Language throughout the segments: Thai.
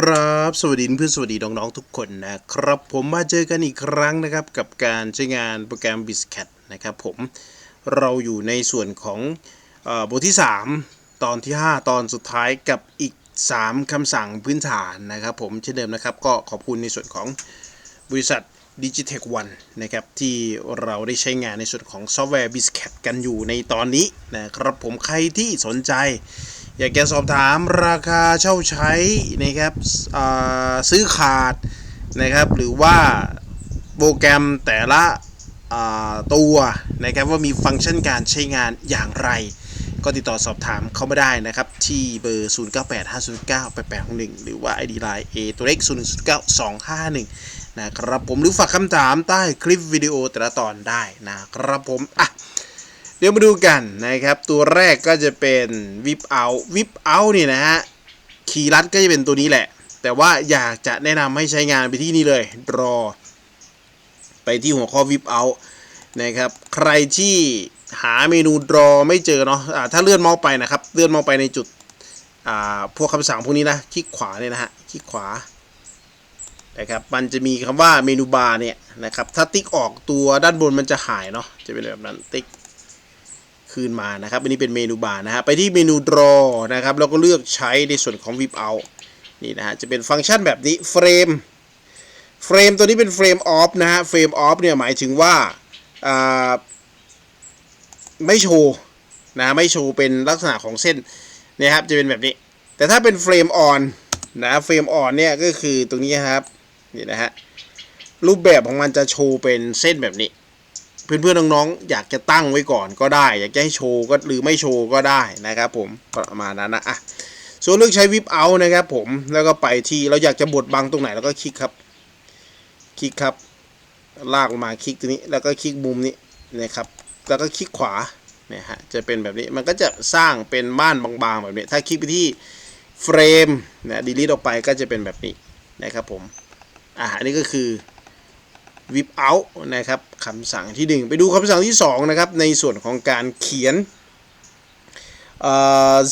ครับสวัสดีเพื่อนสวัสดีน้องๆทุกคนนะครับ ผมมาเจอกันอีกครั้งนะครับ กับการใช้งานโปรแกรม b i s c a t นะครับผมเราอยู่ในส่วนของอบทที่ 3 ตอนที่ 5 ตอนสุดท้ายกับอีก 3คำสั่งพื้นฐานนะครับ ผมเช่นเดิมนะครับก็ขอบคุณในส่วนของบริษัท Digitech One นะครับที่เราได้ใช้งานในส่วนของซอฟต์แวร์ b i s c a t กันอยู่ในตอนนี้นะครับผมใครที่สนใจ อยากจะสอบถามราคาเช่าใช้นะครับซื้อขาดนะครับ หรือว่าโปรแกรมแต่ละตัวนะครับว่ามีฟังก์ชันการใช้งานอย่างไร ก็ติดต่อสอบถามเขามาได้นะครับ ที่เบอร์ 0985098861 หรือว่า ID Line A ตัวเลข0109251 นะครับผมหรือฝากคำถามใต้คลิปวิดีโอแต่ละตอนได้นะครับผมอะ เดี๋ยวมาดูกันนะครับ ตัวแรกก็จะเป็นวิปเอาวิปเอาเนี่ยนะฮะคีย์ลัดก็จะเป็นตัวนี้แหละ แต่ว่าอยากจะแนะนำให้ใช้งานไปที่นี่เลยรอ ไปที่หัวข้อวิปเอานะครับ ใครที่หาเมนูดรอไม่เจอเนาะะถ้าเลื่อนเมาส์ไปนะครับ เลื่อนเมาส์ไปในจุดพวกคำสั่งพวกนี้นะคลิกขวาเนี่ยนะฮะคลิกขวานะครับมันจะมีคำว่าเมนูบาร์เนี่ยนะครับถ้าติ๊กออกตัวด้านบนมันจะหายเนาะจะเป็นแบบนั้นติ๊ก คืนมานะครับ อันนี้เป็นเมนูบาร์นะฮะไปที่เมนู draw นะครับแล้วก็เลือกใช้ในส่วนของ whip out นี่นะฮะจะเป็นฟังก์ชันแบบนี้ frame frame ตัวนี้เป็น frame off นะฮะ frame off เนี่ยหมายถึงว่าไม่โชว์นะไม่โชว์เป็นลักษณะของเส้นนี่ยครับจะเป็นแบบนี้ แต่ถ้าเป็น frame on นะ frame on เนี่ยก็คือตรงนี้ครับนี่นะฮะรูปแบบของมันจะโชว์เป็นเส้นแบบนี้ เพื่อนๆน้องๆอยากจะตั้งไว้ก่อนก็ได้ อยากจะให้โชว์ก็หรือไม่โชว์ก็ได้นะครับผมประมาณนั้นนะอะส่วนเลือกใช้วิปเอานะครับผมแล้วก็ไปที่เราอยากจะบดบังตรงไหนแล้วก็คลิกครับ คลิกครับ ลากลงมาคลิกตรงนี้ แล้วก็คลิกมุมนี้นะครับ แล้วก็คลิกขวาเนี่ยฮะจะเป็นแบบนี้มันก็จะสร้างเป็นม่านบางๆแบบนี้ถ้าคลิกไปที่เฟรมนะดีลิทออกไปก็จะเป็นแบบนี้นะครับผมอะอันนี้ก็คือ วิปเอานะครับคำสั่งที่ 1 ไปดูคำสั่งที่ 2 นะครับ ในส่วนของการเขียนเ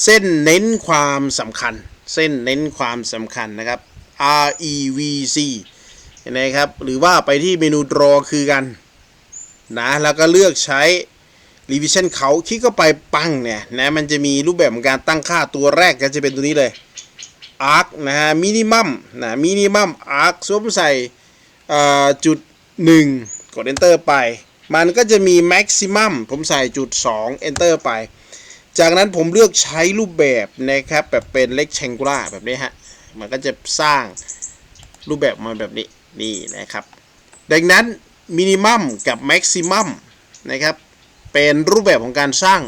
เส้นเน้นความสำคัญ เส้นเน้นความสำคัญนะครับ R E V C นะครับ หรือว่าไปที่เมนู draw คือกันนะแล้วก็เลือกใช้ revision เขาคลิกเข้าไปปังเนี่ยนะมันจะมีรูปแบบของการตั้งค่าตัวแรกก็จะเป็นตัวนี้เลย arc นะฮะ minimum นะ minimum arc สวมใส่จุด 1 กด enter ไป มันก็จะมี maximum ผมใส่จุด 2 enter ไป จากนั้นผมเลือกใช้รูปแบบนะครับ แบบเป็น rectangular แบบนี้ฮะ มันก็จะสร้างรูปแบบมาแบบนี้ นี่นะครับ ดังนั้น minimum กับ maximum นะครับ เป็นรูปแบบของการสร้าง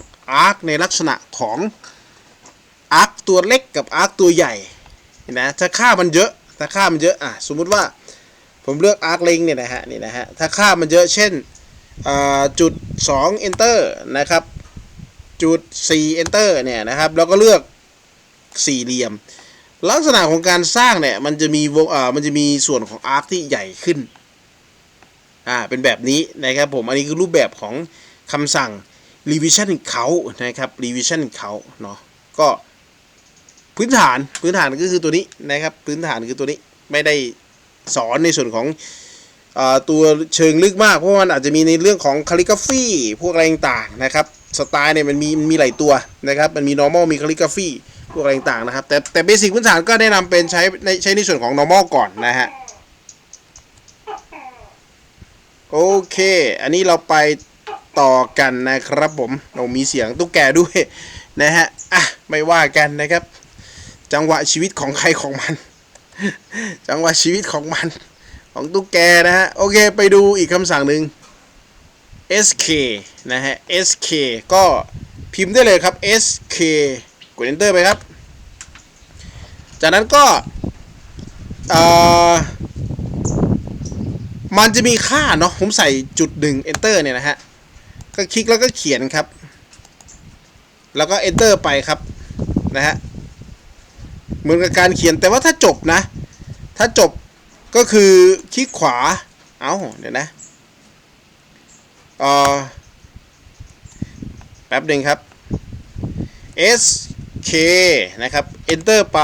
arc ในลักษณะของ arc ตัวเล็กกับ arc ตัวใหญ่นะถ้าค่ามันเยอะ ถ้าค่ามันเยอะอะสมมุติว่า ผมเลือก arc length เนี่ยนะฮะนี่นะฮะถ้าค่ามันเยอะเช่นจุด 2 enter นะครับ จุด 4 enter เนี่ยนะครับแล้วก็เลือกสี่เหลี่ยม ลักษณะของการสร้างเนี่ยมันจะมีวงอ่ามันจะมีส่วนของ arc ที่ใหญ่ขึ้นอ่าเป็นแบบนี้นะครับผม อันนี้คือรูปแบบของคำสั่ง revision เขานะครับ revision เขาเนาะก็พื้นฐานพื้นฐานก็คือตัวนี้นะครับ พื้นฐานคือตัวนี้ไม่ได้ สอนในส่วนของอตัวเชิงลึกมาก เพราะว่ามันอาจจะมีในเรื่องของคาลิกราฟีพวกอะไรต่างๆนะครับสไตล์เนี่ยมันมีมีหลายตัวนะครับมันมี normal มีคาลิกราฟีพวกอะไรต่างๆนะครับแต่แต่เบสิกพื้นฐานก็แนะนำเป็นใช้ในใช้ในส่วนของ normal ก่อนนะฮะโอเค อันนี้เราไปต่อกันนะครับผมเรามีเสียงตุ๊กแกด้วยนะฮะอะไม่ว่ากันนะครับ จังหวะชีวิตของใครของมัน จังหวะชีวิตของมันของตุ๊กแกนะฮะ โอเคไปดูอีกคำสั่งหนึ่ง sk นะฮะ sk ก็พิมพ์ได้เลยครับ sk กด enter ไปครับ จากนั้นก็มันจะมีค่าเนาะผมใส่จุดหนึ่ง enter เนี่ยนะฮะ ก็คลิกแล้วก็เขียนครับ แล้วก็ enter ไปครับนะฮะ เหมือนกับการเขียนแต่ว่าถ้าจบนะ ถ้าจบก็คือคลิกขวา เอาเดี๋ยวนะเออแป๊บหนึ่งครับ S K นะครับ Enter ไป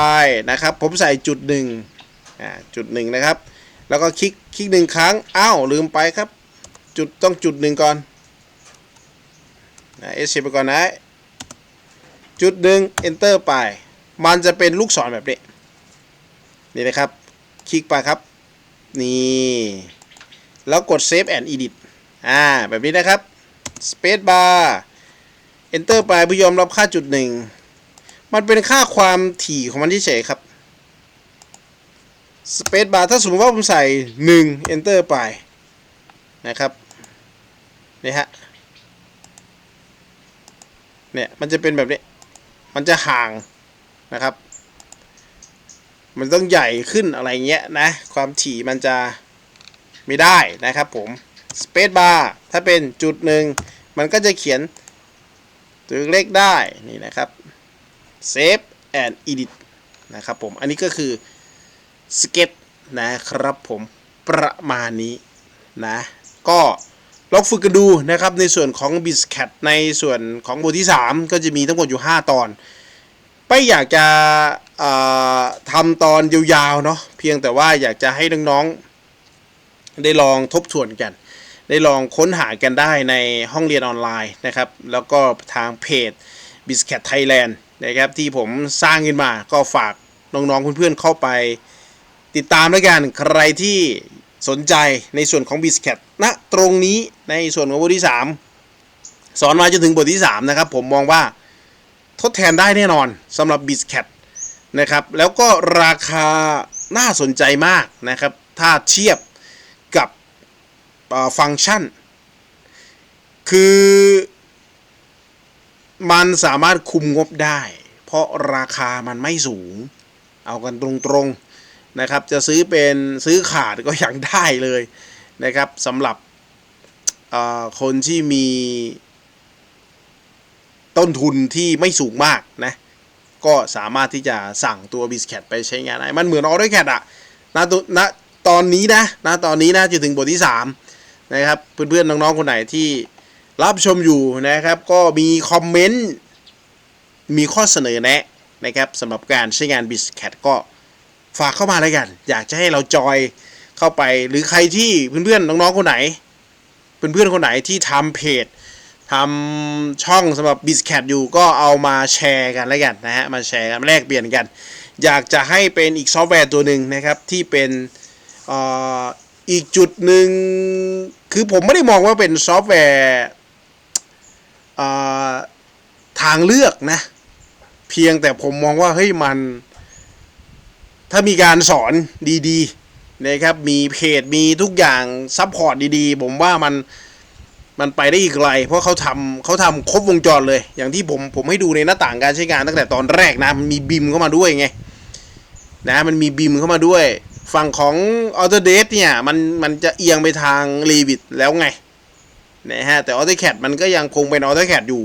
นะครับ ผมใส่จุดหนึ่งอ่าจุดหนึ่งนะครับ แล้วก็คลิกคลิกหนึ่งครั้งอ้าวลืมไปครับ จุดต้องจุดหนึ่งก่อนนะ S ไปก่อนนะ จุดหนึ่ง Enter ไป มันจะเป็นลูกศรแบบนี้นี่นะครับ คลิกไปครับ นี่ แล้วกด Save and Edit อ่า แบบนี้นะครับ Space Bar Enter ไปพยอมรับค่าจุดหนึ่ง มันเป็นค่าความถี่ของมันที่เฉยครับ Space Bar ถ้าสมมติว่าผมใส่ 1 Enter ไปนะครับนี่ฮะเนี่ย มันจะเป็นแบบนี้ มันจะห่าง นะครับ มันต้องใหญ่ขึ้นอะไรเงี้ยนะ ความถี่มันจะไม่ได้นะครับผม Space Bar ถ้าเป็นจุดหนึ่งมันก็จะเขียนตัวเลขได้นี่นะครับ Save and Edit นะครับผม อันนี้ก็คือสเก็ตนะครับผมประมาณนี้นะ ก็ลองฝึกกันดูนะครับในส่วนของ b i s c a t ในส่วนของบทที่ 3 ก็จะมีทั้งหมดอยู่ 5 ตอน ไม่อยากจะทำตอนยาวๆเนาะเพียงแต่ว่าอยากจะให้น้องๆได้ลองทบทวนกัน ได้ลองค้นหากันได้ในห้องเรียนออนไลน์นะครับ แล้วก็ทางเพจ b i s c a t Thailand นะครับที่ผมสร้างขึ้นมาก็ฝากน้องๆเพื่อนๆเข้าไปติดตามแล้วกันใครที่สนใจในส่วนของ b i s c a t ณตรงนี้ในส่วนของบทที่ 3 สอนมาจนถึงบทที่ 3 นะครับ ผมมองว่า ทดแทนได้แน่นอนสำหรับ b i s c a t นะครับ แล้วก็ราคาน่าสนใจมากนะครับ ถ้าเทียบกับฟังก์ชัน คือมันสามารถคุมงบได้ เพราะราคามันไม่สูง เอากันตรงๆนะครับ จะซื้อเป็นซื้อขาดก็ยังได้เลยนะครับสำหรับคนที่มี ต้นทุนที่ไม่สูงมากนะ ก็สามารถที่จะสั่งตัวบิสแคตไปใช้งานได้ มันเหมือนออ t o c a d อะนะตัวณตอนนี้นะณตอนนี้นะจะถึงบทที่ 3 นะครับ เพื่อนๆ น้องๆ คนไหนที่รับชมอยู่นะครับ ก็มีคอมเมนต์มีข้อเสนอแนะนะครับสำหรับการใช้งาน b i s c a t ก็ฝากเข้ามาแล้วกัน อยากจะให้เราจอยเข้าไปหรือใครที่เพื่อนๆน้องๆคนไหน เพื่อนๆคนไหนที่ทำเพจ ทำช่องสำหรับ b i s c a t อยู่ก็เอามาแชร์กันแล้วกันนะฮะมาแชร์กันมาแลกเปลี่ยนกัน อยากจะให้เป็นอีกซอฟต์แวร์ตัวหนึ่งนะครับที่เป็นออีกจุดหนึ่งคือผมไม่ได้มองว่าเป็นซอฟต์แวร์ทางเลือกนะ เพียงแต่ผมมองว่าเฮ้ยมัน ถ้ามีการสอนดีๆนะครับมีเพจมีทุกอย่างซัพพอร์ตดีๆ ผมว่ามัน มันไปได้อีกไกล เพราะเขาทำเขาทำครบวงจรเลย อย่างที่ผมผมให้ดูในหน้าต่างการใช้งานตั้งแต่ตอนแรกนะมันมีบิมเข้ามาด้วยไงนะมันมีบิมเข้ามาด้วย ฝั่งของ Autodesk เนี่ยมันมันจะเอียงไปทาง Revit แล้วไงนะฮะแต่ AutoCAD มันก็ยังคงเป็น AutoCAD อยู่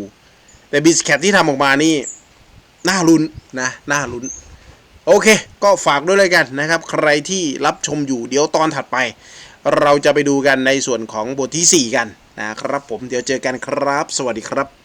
แต่ BizCAD ที่ทำออกมานี่น่าลุ้นนะน่าลุ้นโอเค ก็ฝากด้วยเลยกันนะครับ ใครที่รับชมอยู่เดี๋ยวตอนถัดไป เราจะไปดูกันในส่วนของบทที่ 4 กัน นะครับผมเดี๋ยวเจอกันครับ สวัสดีครับ